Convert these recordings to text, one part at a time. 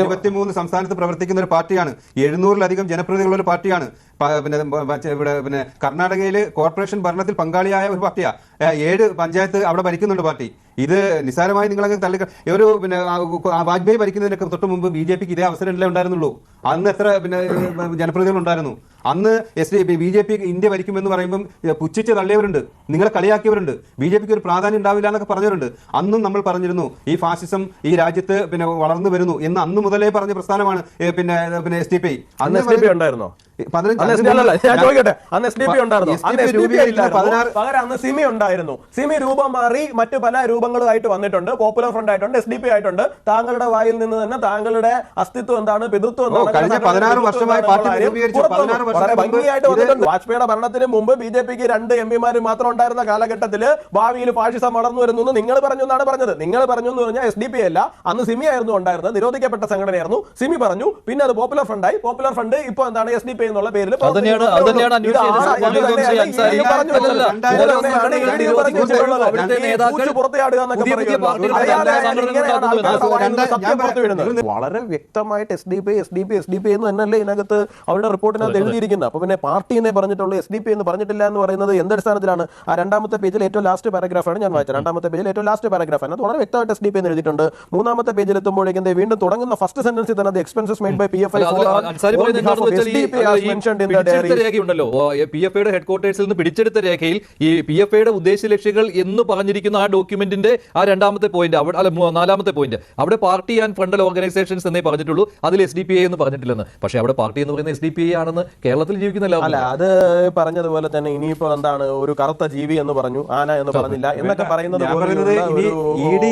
ഇരുപത്തിമൂന്ന് സംസ്ഥാനത്ത് പ്രവർത്തിക്കുന്ന ഒരു പാർട്ടിയാണ്. എഴുന്നൂറിലധികം ജനപ്രതിനിധികളുള്ള ഒരു പാർട്ടിയാണ്. പിന്നെ ഇവിടെ പിന്നെ കർണാടകയിൽ കോർപ്പറേഷൻ ഭരണത്തിൽ പങ്കാളിയായ ഒരു പാർട്ടിയാ. ഏ, ഏഴ് പഞ്ചായത്ത് അവിടെ ഭരിക്കുന്നുണ്ട് പാർട്ടി. ഇത് നിസ്സാരമായി നിങ്ങളങ്ങ് തള്ളി ഒരു പിന്നെ വാജ്പേയി ഭരിക്കുന്നതിനൊക്കെ തൊട്ട് മുമ്പ് ബി ജെ പിക്ക് ഇതേ അവസരമല്ലേ ഉണ്ടായിരുന്നുള്ളൂ. അന്ന് എത്ര പിന്നെ ജനപ്രതിനിധികൾ ഉണ്ടായിരുന്നു. അന്ന് S D B J P India ഭരിക്കുമെന്ന് പറയുമ്പം പുച്ഛിച്ച് തള്ളിയവരുണ്ട്. നിങ്ങളെ കളിയാക്കിയവരുണ്ട്. ബി ജെ പിക്ക് ഒരു പ്രാധാന്യം ഉണ്ടാവില്ല എന്നൊക്കെ പറഞ്ഞവരുണ്ട്. അന്നും നമ്മൾ പറഞ്ഞിരുന്നു ഈ ഫാസിസം ഈ രാജ്യത്ത് പിന്നെ വളർന്നു വരുന്നു എന്ന് അന്ന് മുതലേ പറഞ്ഞ പ്രസ്ഥാനമാണ് പിന്നെ പിന്നെ എസ് ഡി പി അന്ന് ഉണ്ടായിരുന്നോ? ചോദിക്കട്ടെ അന്ന് എസ് ഡി പി ഉണ്ടായിരുന്നു? അന്ന് എസ് ഡി പി പകരം അന്ന് സിമി ഉണ്ടായിരുന്നു. സിമി രൂപം മാറി മറ്റു പല രൂപങ്ങളുമായിട്ട് വന്നിട്ടുണ്ട്. പോപ്പുലർ ഫ്രണ്ട് ആയിട്ടുണ്ട് എസ് ഡി പി ആയിട്ടുണ്ട്. താങ്കളുടെ വായിൽ നിന്ന് തന്നെ താങ്കളുടെ അസ്തിത്വം എന്താണ് പിതൃത്വം എന്താണ് ഭംഗിയായിട്ട് വന്നിട്ടുണ്ട്. വാജ്പേയിയുടെ ഭരണത്തിന് മുമ്പ് ബി ജെ പിക്ക് രണ്ട് എം പിമാർ മാത്രം ഉണ്ടായിരുന്ന കാലഘട്ടത്തിൽ ഭാവിയിൽ ഫാഷിസം വളർന്നു വരുന്നു എന്ന് നിങ്ങൾ പറഞ്ഞു എന്നാണ് പറഞ്ഞത്. നിങ്ങൾ പറഞ്ഞു എന്ന് പറഞ്ഞാൽ എസ് ഡി പി അല്ല. അന്ന് സിമി ആയിരുന്നു ഉണ്ടായിരുന്നത്. നിരോധിക്കപ്പെട്ട സംഘടനയായിരുന്നു. സിമി പറഞ്ഞു. പിന്നെ അത് പോപ്പുലർ ഫ്രണ്ട് ആയി. പോപ്പുലർ ഫ്രണ്ട് ഇപ്പോൾ എന്താണ് എസ് ഡി പി എന്നുള്ള പേരിൽ. വളരെ വ്യക്തമായിട്ട് S D P S D P S D P എന്ന് തന്നെയല്ലേ ഇതിനകത്ത് അവരുടെ റിപ്പോർട്ടിനകത്ത് എഴുതിയിരിക്കുന്നത് അപ്പൊ പിന്നെ പാർട്ടി എന്നേ പറഞ്ഞിട്ടുള്ളൂ എസ് ഡി പി എന്ന് പറഞ്ഞിട്ടില്ല എന്ന് പറയുന്നത് എന്ത് അടിസ്ഥാനത്തിലാണ് ആ രണ്ടാമത്തെ പേജിൽ ഏറ്റവും ലാസ്റ്റ് പാരഗ്രാഫാണ് ഞാൻ വായിച്ചത് രണ്ടാമത്തെ പേജിൽ ഏറ്റവും ലാസ്റ്റ് പാരഗ്രാഫ് അതിനകത്ത് വളരെ വ്യക്തമായിട്ട് എസ് ഡി പി എന്ന് എഴുതിയിട്ടുണ്ട് മൂന്നാമത്തെ പേജിൽ എത്തുമ്പോഴേക്കും വീണ്ടും തുടങ്ങുന്ന ഫസ്റ്റ് സെന്റൻസിൽ തന്നെ expenses made by P F I പിടിച്ചെടുത്ത രേഖയുണ്ടല്ലോ. പി എഫ് ഐയുടെ ഹെഡ്ക്വാർട്ടേഴ്സിൽ നിന്ന് പിടിച്ചെടുത്ത രേഖയിൽ ഈ പി എഫ് ഐയുടെ ഉദ്ദേശ ലക്ഷ്യങ്ങൾ എന്ന് പറഞ്ഞിരിക്കുന്ന ആ ഡോക്യുമെന്റിന്റെ ആ രണ്ടാമത്തെ പോയിന്റ് അവിടെ അല്ല നാലാമത്തെ പോയിന്റ് അവിടെ പാർട്ടി ആൻഡ് ഫണ്ടൽ ഓർഗനൈസേഷൻസ് എന്നേ പറഞ്ഞിട്ടുള്ളൂ. അതിൽ എസ് ഡി പി ഐ എന്ന് പറഞ്ഞിട്ടില്ലെന്ന്. പക്ഷേ അവിടെ പാർട്ടി എന്ന് പറയുന്ന എസ് ഡി പി ഐ ആണെന്ന് കേരളത്തിൽ ജീവിക്കുന്ന അല്ല അത് പറഞ്ഞതുപോലെ തന്നെ ഇനിയിപ്പോ എന്താണ് ഒരു കറുത്ത ജീവി എന്ന് പറഞ്ഞു ആന എന്ന് പറഞ്ഞില്ല എന്നൊക്കെ പറയുന്നത് ഞാൻ പറയുന്നത് ഇനി ഒരു- ഇ ഡി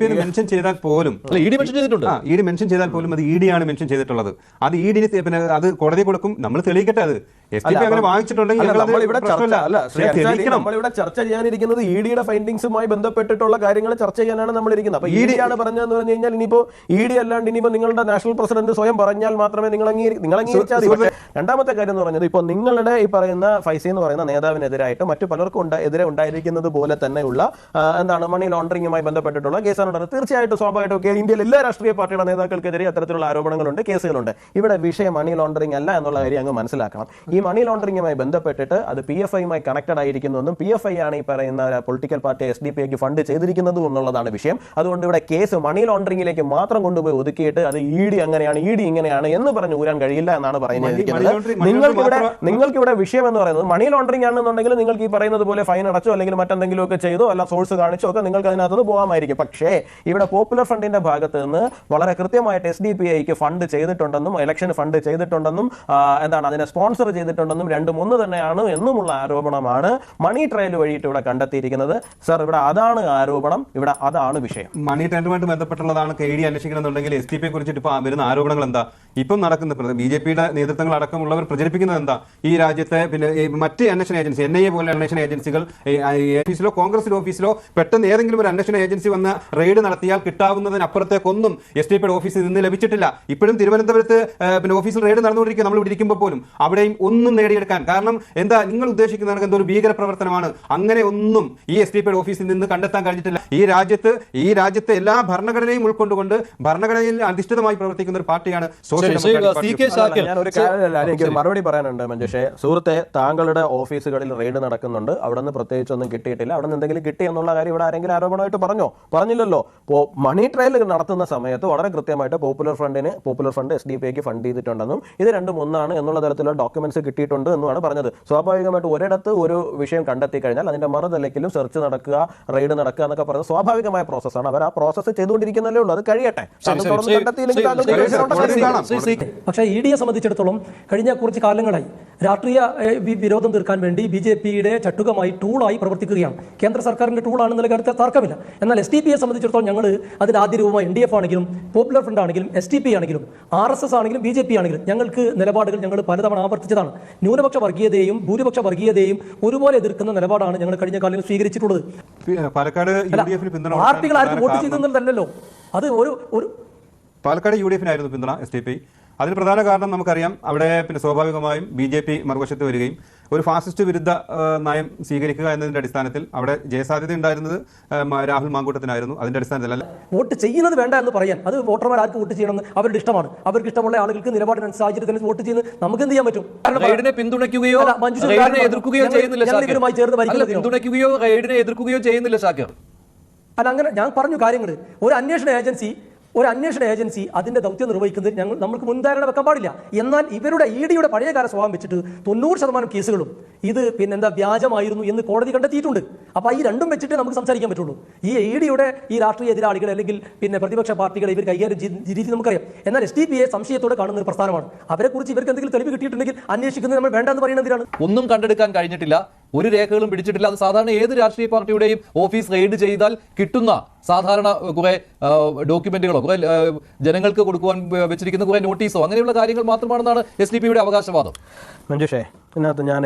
പി മെൻഷൻ ചെയ്താൽ പോലും ഇ ഡി മെൻഷൻ ചെയ്തിട്ടുണ്ട്. ഇ ഡി മെൻഷൻ ചെയ്താൽ പോലും അത് ഇ ഡി ആണ് മെൻഷൻ ചെയ്തിട്ടുള്ളത്. അത് ഇ ഡിന് പിന്നെ അത് കോടതി കൊടുക്കും നമ്മൾ തെളിയിക്കട്ടെ അത്. എസ് ടി പി അങ്ങനെ വാങ്ങിച്ചിട്ടുണ്ടെങ്കിൽ നമ്മളിവിടെ ചർച്ച അല്ല ശ്രീ അൻസാരി, നമ്മളിവിടെ ചർച്ച ചെയ്യാനിരിക്കുന്നത് ഇ ഡിയുടെ ഫൈൻഡിങ്സുമായി ബന്ധപ്പെട്ടിട്ടുള്ള കാര്യങ്ങൾ ചർച്ച ചെയ്യാനാണ് നമ്മൾ ഇരിക്കുന്നത് അപ്പൊ ഇ ഡി ആണ് പറഞ്ഞതെന്ന് പറഞ്ഞു കഴിഞ്ഞാൽ ഇനിയിപ്പോ ഇ ഡി അല്ലാണ്ട് ഇനിയിപ്പോ നിങ്ങളുടെ നാഷണൽ പ്രസിഡന്റ് സ്വയം പറഞ്ഞാൽ മാത്രമേ നിങ്ങൾ അംഗീകരി നിങ്ങൾ അംഗീകരിച്ചാൽ മതി. പക്ഷേ രണ്ടാമത്തെ കാര്യം എന്ന് പറഞ്ഞത് ഇപ്പൊ നിങ്ങളുടെ ഈ പറയുന്ന ഫൈസി എന്ന് പറയുന്ന നേതാവിനെതിരായിട്ട് മറ്റു പലർക്കും ഉണ്ട് എതിരെ ഉണ്ടായിരിക്കുന്നത് പോലെ തന്നെയുള്ള ആ, എന്താണ് മണി ലോണ്ടറിംഗുമായി ബന്ധപ്പെട്ടിട്ടുള്ള കേസാണ് ഉണ്ടായിരുന്നത്. തീർച്ചയായിട്ടും സ്വാഭാവികമായിട്ടും ഒക്കെ ഇന്ത്യയിൽ എല്ലാ രാഷ്ട്രീയ പാർട്ടിയുടെ നേതാക്കൾക്കെതിരെ അത്തരത്തിലുള്ള ആരോപണങ്ങളുണ്ട് കേസുകളുണ്ട്. ഇവിടെ വിഷയം മണി ലോണ്ടറിംഗ് അല്ല എന്നുള്ള കാര്യം അങ്ങ് മനസ്സിലാക്കണം. ഈ മണി ലോണ്ടറിങ്ങുമായി ബന്ധപ്പെട്ടിട്ട് അത് പി എഫ് ഐയുമായി കണക്റ്റഡ് ആയിരിക്കുന്നുവെന്നും പി എഫ് ഐ ആണ് ഈ പറയുന്ന political party S D P ഐക്ക് ഫണ്ട് ചെയ്തിരിക്കുന്നതും എന്നുള്ളതാണ് വിഷയം. അതുകൊണ്ട് ഇവിടെ കേസ് മണി ലോണ്ടറിങ്ങിലേക്ക് മാത്രം കൊണ്ടുപോയി ഒതുക്കിയിട്ട് അത് ഇ ഡി അങ്ങനെയാണ് ഇ ഡി ഇങ്ങനെയാണ് എന്ന് പറഞ്ഞ് ഊരാൻ കഴിയില്ല എന്നാണ് പറയുന്നത് പറഞ്ഞിരിക്കുന്നത് നിങ്ങൾക്കിവിടെ മണി നിങ്ങൾക്ക് ഇവിടെ ലോണ്ടറിംഗ് നിങ്ങൾക്ക് ഇവിടെ വിഷയം എന്ന് പറയുന്നത് മണി ലോണ്ടറിംഗ് ആണെന്നുണ്ടെങ്കിൽ നിങ്ങൾക്ക് ഈ പറയുന്നത് പോലെ ഫൈൻ അടച്ചോ അല്ലെങ്കിൽ മറ്റെന്തെങ്കിലും ഒക്കെ ചെയ്തോ അല്ല സോഴ്സ് കാണിച്ചോ ഒക്കെ നിങ്ങൾക്ക് അതിനകത്ത് പോകാമായിരിക്കും പക്ഷേ ഇവിടെ പോപ്പുലർ ഫണ്ടിന്റെ ഭാഗത്ത് നിന്ന് വളരെ കൃത്യമായിട്ട് എസ് ഡി പി ഐക്ക് ഫണ്ട് ചെയ്തിട്ടുണ്ടെന്നും ഇലക്ഷൻ ഫണ്ട് ചെയ്തിട്ടുണ്ടെന്നും എന്താണ് അതിനെ സ്പോൺസർ ചെയ്തിട്ടുണ്ടെന്നും രണ്ടും ഒന്ന് തന്നെയാണ് എന്നുമുള്ള ആരോപണമാണ് മണി ട്രയൽ വഴിയിട്ട് ഇവിടെ കണ്ടെത്തിയിരിക്കുന്നത്. സർ ഇവിടെ അതാണ് ആരോപണം ഇവിടെ അതാണ് വിഷയം. മണി ട്രയലുമായിട്ട് ബന്ധപ്പെട്ടുള്ളതാണ് കെ ഡി അന്വേഷിക്കണമെന്നുണ്ടെങ്കിൽ എസ് ടി പിയെ കുറിച്ചിട്ട് ഇപ്പോൾ വരുന്ന ആരോപണങ്ങൾ എന്താ ഇപ്പം നടക്കുന്ന ബി ജെ പിയുടെ നേതൃത്വങ്ങൾ അടക്കമുള്ളവർ പ്രചരിപ്പിക്കുന്നത് എന്താ? ഈ രാജ്യത്തെ പിന്നെ മറ്റ് അന്വേഷണ ഏജൻസി എൻ ഐ എ പോലെ അന്വേഷണ ഏജൻസികൾ ഓഫീസിലോ കോൺഗ്രസിലോ ഓഫീസിലോ പെട്ടെന്ന് ഏതെങ്കിലും ഒരു അന്വേഷണ ഏജൻസി വന്ന് റെയ്ഡ് നടത്തിയാൽ കിട്ടാവുന്നതിനപ്പുറത്തേക്കൊന്നും എസ് ഡി പിയുടെ ഓഫീസിൽ നിന്ന് ലഭിച്ചിട്ടില്ല. ഇപ്പോഴും തിരുവനന്തപുരത്ത് പിന്നെ ഓഫീസിൽ റെയ്ഡ് നടന്നുകൊണ്ടിരിക്കുക നമ്മൾ ഇവിടെ ഇരിക്കുമ്പോൾ പോലും അവിടെയും ഒന്നും നേടിയെടുക്കാൻ. കാരണം എന്താ നിങ്ങൾ ഉദ്ദേശിക്കുന്ന കണക്ക് എന്തോ ഒരു ഭീകര പ്രവർത്തനമാണ്. അങ്ങനെ ഒന്നും ഈ എസ് ഡി പിയുടെ ഓഫീസിൽ നിന്ന് കണ്ടെത്താൻ കഴിഞ്ഞിട്ടില്ല. ഈ രാജ്യത്ത് ഈ രാജ്യത്തെ എല്ലാ ഭരണഘടനയും ഉൾക്കൊണ്ടുകൊണ്ട് ഭരണഘടനയിൽ അധിഷ്ഠിതമായി പ്രവർത്തിക്കുന്ന ഒരു പാർട്ടിയാണ് സി മറുപടി പറയാനുണ്ട് മഞ്ജുഷേ സുഹൃത്തെ താങ്കളുടെ ഓഫീസുകളിൽ റെയ്ഡ് നടക്കുന്നുണ്ട് അവിടെ നിന്ന് പ്രത്യേകിച്ച് ഒന്നും കിട്ടിയിട്ടില്ല അവിടെ നിന്ന് എന്തെങ്കിലും കിട്ടി എന്നുള്ള കാര്യം ഇവിടെ ആരെങ്കിലും ആരോപണമായിട്ട് പറഞ്ഞോ പറഞ്ഞില്ലല്ലോ ഇപ്പോ മണി ട്രയൽ നടത്തുന്ന സമയത്ത് വളരെ കൃത്യമായിട്ട് popular ഫണ്ടിന് popular fund S D P ഐക്ക് ഫണ്ട് ചെയ്തിട്ടുണ്ടെന്നും ഇത് രണ്ടും ഒന്നാണ് എന്നുള്ള തരത്തിലുള്ള ഡോക്യുമെന്റ്സ് കിട്ടിയിട്ടുണ്ട് എന്നുമാണ് പറഞ്ഞത് സ്വാഭാവികമായിട്ട് ഒരിടത്ത് ഒരു വിഷയം കണ്ടെത്തി കഴിഞ്ഞാൽ അതിന്റെ മറുതലക്കിലും സെർച്ച് നടക്കുക റെയ്ഡ് നടക്കുക എന്നൊക്കെ പറയുന്നത് സ്വാഭാവികമായ പ്രോസസ്സാണ് അവർ ആ പ്രോസസ്സ് ചെയ്തുകൊണ്ടിരിക്കുന്നല്ലേ ഉള്ളൂ അത് കഴിയട്ടെ കണ്ടെത്തിയില്ലെങ്കിൽ പക്ഷേ ഇ ഡിയെ സംബന്ധിച്ചിടത്തോളം കഴിഞ്ഞ കുറച്ച് കാലങ്ങളായി രാഷ്ട്രീയ വിരോധം തീർക്കാൻ വേണ്ടി ബി ജെ പിയുടെ ചട്ടുകമായി ടൂളായി പ്രവർത്തിക്കുകയാണ്. കേന്ദ്ര സർക്കാരിന്റെ ടൂളാണെന്നുള്ള കാര്യത്തിൽ തർക്കമില്ല. എന്നാൽ എസ് ടി പിയെ സംബന്ധിച്ചിടത്തോളം ഞങ്ങൾ അതിൽ ആദ്യ രൂപമായി എൻ ഡി എഫ് ആണെങ്കിലും പോപ്പുലർ ഫ്രണ്ട് ആണെങ്കിലും എസ് ടി പി ആണെങ്കിലും ആർ എസ് എസ് ആണെങ്കിലും ബി ജെ പി ആണെങ്കിലും ഞങ്ങൾക്ക് നിലപാടുകൾ ഞങ്ങൾ പലതവണ ആവർത്തിച്ചതാണ്. ന്യൂനപക്ഷ വർഗീയതയും ഭൂരിപക്ഷ വർഗീയതയും ഒരുപോലെ എതിർക്കുന്ന നിലപാടാണ് ഞങ്ങൾ കഴിഞ്ഞ കാലങ്ങളിൽ സ്വീകരിച്ചിട്ടുള്ളത്. പാർട്ടികൾ ആർക്കും വോട്ട് കാരണം- അത് ഒരു ഒരു പാലക്കാട് യു ഡി എഫിനായിരുന്നു പിന്തുണ എസ് ടി പി അതിന് പ്രധാന കാരണം നമുക്കറിയാം അവിടെ പിന്നെ സ്വാഭാവികമായും ബി ജെ പി മറുവശത്ത് വരികയും ഒരു ഫാസിസ്റ്റ് വിരുദ്ധ നയം സ്വീകരിക്കുക എന്നതിന്റെ അടിസ്ഥാനത്തിൽ അവിടെ ജയസാധ്യത ഉണ്ടായിരുന്നത് രാഹുൽ മാങ്കൂട്ടത്തിനായിരുന്നു. അതിന്റെ അടിസ്ഥാനത്തിൽ അല്ല വോട്ട് ചെയ്യുന്നത് വേണ്ട എന്ന് പറയാൻ അത് വോട്ടർമാർ ആർക്ക് വോട്ട് ചെയ്യണമെന്ന് അവരുടെ ഇഷ്ടമാണ്. അവർക്ക് ഇഷ്ടമുള്ള ആളുകൾക്ക് നിലപാടിന് സാഹചര്യത്തിന് വോട്ട് ചെയ്യുന്നത് നമുക്ക് എന്ത് ചെയ്യാൻ പറ്റും? പിന്തുണയ്ക്കുകയോ എതിർക്കുകയോ ചെയ്യുന്നില്ല? പിന്തുണയ്ക്കുകയോ എതിർക്കുകയോ ചെയ്യുന്നില്ല അല്ല അങ്ങനെ ഞാൻ പറഞ്ഞു കാര്യങ്ങൾ ഒരു അന്വേഷണ ഏജൻസി ഒരു അന്വേഷണ ഏജൻസി അതിന്റെ ദൗത്യം നിർവഹിക്കുന്നത് ഞങ്ങൾ നമുക്ക് മുൻധാരണ വെക്കാൻ പാടില്ല. എന്നാൽ ഇവരുടെ ഇ ഡിയുടെ പഴയകാല സ്വഭാവം വെച്ചിട്ട് തൊണ്ണൂറ് ശതമാനം കേസുകളും ഇത് പിന്നെന്താ വ്യാജമായിരുന്നു എന്ന് കോടതി കണ്ടെത്തിയിട്ടുണ്ട്. അപ്പോൾ ഈ രണ്ടും വെച്ചിട്ട് നമുക്ക് സംസാരിക്കാൻ പറ്റുള്ളൂ. ഈ ഇ ഡിയുടെ ഈ രാഷ്ട്രീയ എതിരാളികൾ അല്ലെങ്കിൽ പിന്നെ പ്രതിപക്ഷ പാർട്ടികളെ ഇവർ കൈകാര്യം രീതി നമുക്കറിയാം. എന്നാൽ എസ് ഡി പി എ സംശയത്തോടെ കാണുന്ന ഒരു പ്രസ്ഥാനമാണ്. അവരെക്കുറിച്ച് ഇവർക്ക് എന്തെങ്കിലും തെളിവ് കിട്ടിയിട്ടുണ്ടെങ്കിൽ അന്വേഷിക്കുന്നത് നമ്മൾ വേണ്ടെന്ന് പറയുന്നത് എന്തിനാണ്? ഒന്നും കണ്ടെടുക്കാൻ കഴിഞ്ഞിട്ടില്ല. ഒരു രേഖകളും പിടിച്ചിട്ടില്ല. അത് സാധാരണ ഏത് രാഷ്ട്രീയ പാർട്ടിയുടെയും ഓഫീസ് റെയ്ഡ് ചെയ്താൽ കിട്ടുന്ന സാധാരണ കുറെ ഡോക്യുമെന്റുകളോ കുറെ ജനങ്ങൾക്ക് കൊടുക്കുവാൻ വെച്ചിരിക്കുന്ന കുറെ നോട്ടീസോ അങ്ങനെയുള്ള കാര്യങ്ങൾ മാത്രമാണെന്നാണ് എസ് ഡി പിയുടെ അവകാശവാദം. മഞ്ജുഷേ ഇതിനകത്ത് ഞാൻ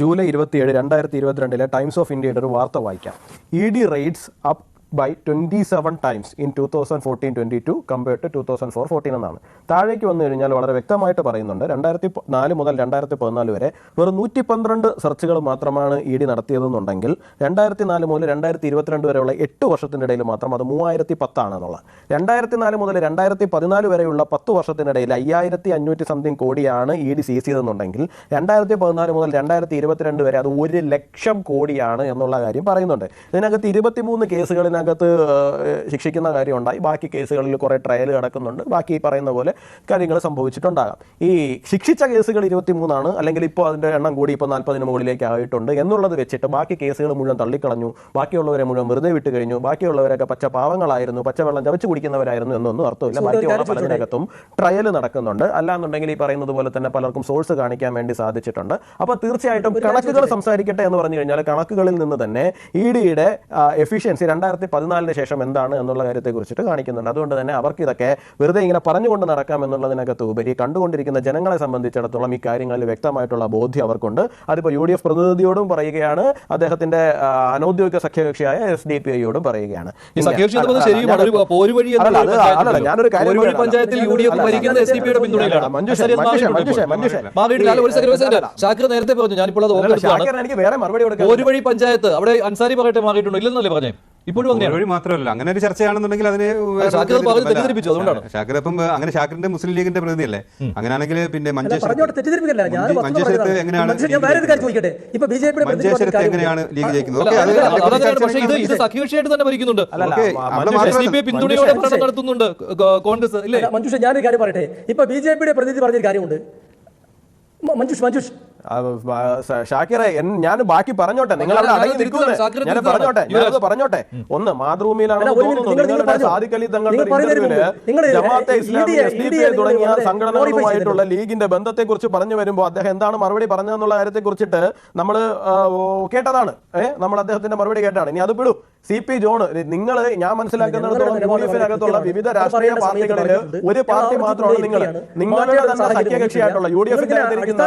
ജൂലൈ ഇരുപത്തിയേഴ് രണ്ടായിരത്തി ഇരുപത്തിരണ്ടിലെ ടൈംസ് ഓഫ് ഇന്ത്യയുടെ ഒരു വാർത്ത വായിക്കാം. E D raids up by twenty seven times in two thousand fourteen twenty two compared to two thousand four fourteen എന്നാണ്. താഴേക്ക് വന്നു കഴിഞ്ഞാൽ വളരെ വ്യക്തമായിട്ട് പറയുന്നുണ്ട് രണ്ടായിരത്തി നാല് മുതൽ രണ്ടായിരത്തി പതിനാല് വരെ വെറും നൂറ്റി പന്ത്രണ്ട് സെർച്ചുകൾ മാത്രമാണ് ഇ ഡി നടത്തിയതെന്നുണ്ടെങ്കിൽ രണ്ടായിരത്തി നാല് മുതൽ രണ്ടായിരത്തി ഇരുപത്തിരണ്ട് വരെയുള്ള എട്ട് വർഷത്തിന്റെ ഇടയിൽ മാത്രം അത് മൂവായിരത്തി പത്താണെന്നുള്ള രണ്ടായിരത്തി നാല് മുതൽ രണ്ടായിരത്തി പതിനാല് വരെയുള്ള പത്ത് വർഷത്തിനിടയിൽ അയ്യായിരത്തി അഞ്ഞൂറ്റി സംതിങ് കോടിയാണ് ഇ ഡി സീസ് ചെയ്തെന്നുണ്ടെങ്കിൽ രണ്ടായിരത്തി പതിനാല് മുതൽ രണ്ടായിരത്തി ഇരുപത്തിരണ്ട് വരെ അത് ഒരു ലക്ഷം കോടിയാണ് എന്നുള്ള കാര്യം പറയുന്നുണ്ട്. ഇതിനകത്ത് ഇരുപത്തിമൂന്ന് കേസുകളിനകത്ത് ഏഹ്, ശിക്ഷിക്കുന്ന കാര്യമുണ്ടായി. ബാക്കി കേസുകളിൽ കുറേ ട്രയൽ കിടക്കുന്നുണ്ട്. ബാക്കി പറയുന്ന പോലെ കാര്യങ്ങൾ സംഭവിച്ചിട്ടുണ്ടാകാം. ഈ ശിക്ഷിച്ച കേസുകൾ ഇരുപത്തിമൂന്നാണ്. അല്ലെങ്കിൽ ഇപ്പോൾ അതിന്റെ എണ്ണം കൂടി ഇപ്പോൾ നാൽപ്പതിന് മുകളിലേക്ക് ആയിട്ടുണ്ട് എന്നുള്ളത് വെച്ചിട്ട് ബാക്കി കേസുകൾ മുഴുവൻ തള്ളിക്കളഞ്ഞു. ബാക്കിയുള്ളവരെ മുഴുവൻ വെറുതെ വിട്ട് കഴിഞ്ഞു. ബാക്കിയുള്ളവരൊക്കെ പച്ച പാവങ്ങളായിരുന്നു. പച്ചവെള്ളം ചവച്ച് കുടിക്കുന്നവരായിരുന്നു എന്നൊന്നും അർത്ഥമില്ല. ബാക്കിയുള്ള പലതിനകത്തും ട്രയൽ നടക്കുന്നുണ്ട്. അല്ലാന്നുണ്ടെങ്കിൽ ഈ പറയുന്നത് പോലെ തന്നെ പലർക്കും സോഴ്സ് കാണിക്കാൻ വേണ്ടി സാധിച്ചിട്ടുണ്ട്. അപ്പോൾ തീർച്ചയായിട്ടും കണക്കുകൾ സംസാരിക്കട്ടെ എന്ന് പറഞ്ഞു കഴിഞ്ഞാൽ കണക്കുകളിൽ നിന്ന് തന്നെ ഇ ഡിയുടെ എഫിഷ്യൻസി രണ്ടായിരത്തി പതിനാലിന് ശേഷം എന്താണ് എന്നുള്ള കാര്യത്തെ കുറിച്ചിട്ട് കാണിക്കുന്നുണ്ട്. അതുകൊണ്ട് തന്നെ അവർക്ക് ഇതൊക്കെ വെറുതെ ഇങ്ങനെ പറഞ്ഞുകൊണ്ട് നടക്കാം എന്നുള്ളതിനകത്ത് ഉപരി കണ്ടുകൊണ്ടിരിക്കുന്ന ജനങ്ങളെ സംബന്ധിച്ചിടത്തോളം ഈ കാര്യങ്ങളിൽ വ്യക്തമായിട്ടുള്ള ബോധ്യം അവർക്കുണ്ട്. അതിപ്പോൾ യു ഡി എഫ് പ്രതിനിധിയോടും പറയുകയാണ്. അദ്ദേഹത്തിന്റെ അനൗദ്യോഗിക സഖ്യകക്ഷിയായ എസ് ഡി പി ഐയോടും പറയുകയാണ്. ഞാനൊരു- ഒരു ഒരു കാര്യം ഒരു ഒരു. ഷാക്കിർ നേരത്തെ പറഞ്ഞു. ഞാനിപ്പോൾ കൊടുക്കാൻ പോരുവഴി പഞ്ചായത്ത് അവിടെ അൻസാരി പറയട്ടെ മാറിയിട്ടുണ്ടോ. ഇല്ലെന്നല്ലേ പറഞ്ഞേ? ഇപ്പോഴും വഴി മാത്രമല്ല. അങ്ങനെ ഒരു ചർച്ചയാണെന്നുണ്ടെങ്കിൽ അതിന് തെറ്റിദ്ധരിപ്പിച്ചു, അതുകൊണ്ടാണ്. ഷാക്കിർ അപ്പം അങ്ങനെ ഷാക്കിറിന്റെ മുസ്ലിം ലീഗിന്റെ പ്രതിനിധിയല്ലേ? അങ്ങനെയാണെങ്കിൽ പിന്നെ അല്ല മഞ്ചേശ്വരത്ത്. എങ്ങനെയാണ് മഞ്ചേശ്വരത്ത് എങ്ങനെയാണ് ലീഗ് ജയിക്കുന്നത്? സഖ്യകക്ഷിയായിട്ട് തന്നെ ഭരിക്കുന്നുണ്ട്. പിന്തുണയോടെ ഭരണം നടത്തുന്നുണ്ട് കോൺഗ്രസ് മഞ്ജുഷ ഞാനൊരു കാര്യം പറയട്ടെ. ഇപ്പൊ ബി ജെ പിയുടെ പ്രതിനിധി പറഞ്ഞൊരു കാര്യമുണ്ട്. മഞ്ജുഷ് മഞ്ജുഷ്. ഷാക്കിറെ ഞാൻ ബാക്കി പറഞ്ഞോട്ടെ. നിങ്ങൾ അവിടെ അടങ്ങി നിൽക്കുന്നത് ഞാൻ. പറഞ്ഞോട്ടെ. ഞാനത് പറഞ്ഞോട്ടെ. ഒന്ന് മാതൃഭൂമിയിലാണ് തോന്നുന്നു നിങ്ങളുടെ പറഞ്ഞോ. തങ്ങളുടെ ജമാഅത്തെ ഈ ഇസ്ലാമി എസ് ഡി പി യെ തുടങ്ങിയ വളരെ സംഘടനകളുമായിട്ടുള്ള ലീഗിന്റെ ബന്ധത്തെ കുറിച്ച് പറഞ്ഞു വരുമ്പോൾ അദ്ദേഹം എന്താണ് മറുപടി പറഞ്ഞതെന്നുള്ള കാര്യത്തെ കുറിച്ചിട്ട് നമ്മൾ കേട്ടതാണ്. ഏഹ് നമ്മൾ അദ്ദേഹത്തിന്റെ മറുപടി കേട്ടതാണ്. ഇനി അത് വിടും സി പി ജോൺ നിങ്ങൾ ഞാൻ മനസ്സിലാക്കുന്നിടത്തോളം യു ഡി എഫിനകത്തുള്ള വിവിധ രാഷ്ട്രീയ പാർട്ടികളിൽ ഒരു പാർട്ടി മാത്രമാണ് നിങ്ങൾ നിങ്ങളുടെ തന്നെ സഖ്യകക്ഷിയായിട്ടുള്ള യു ഡി എഫിനകത്തിരിക്കുന്ന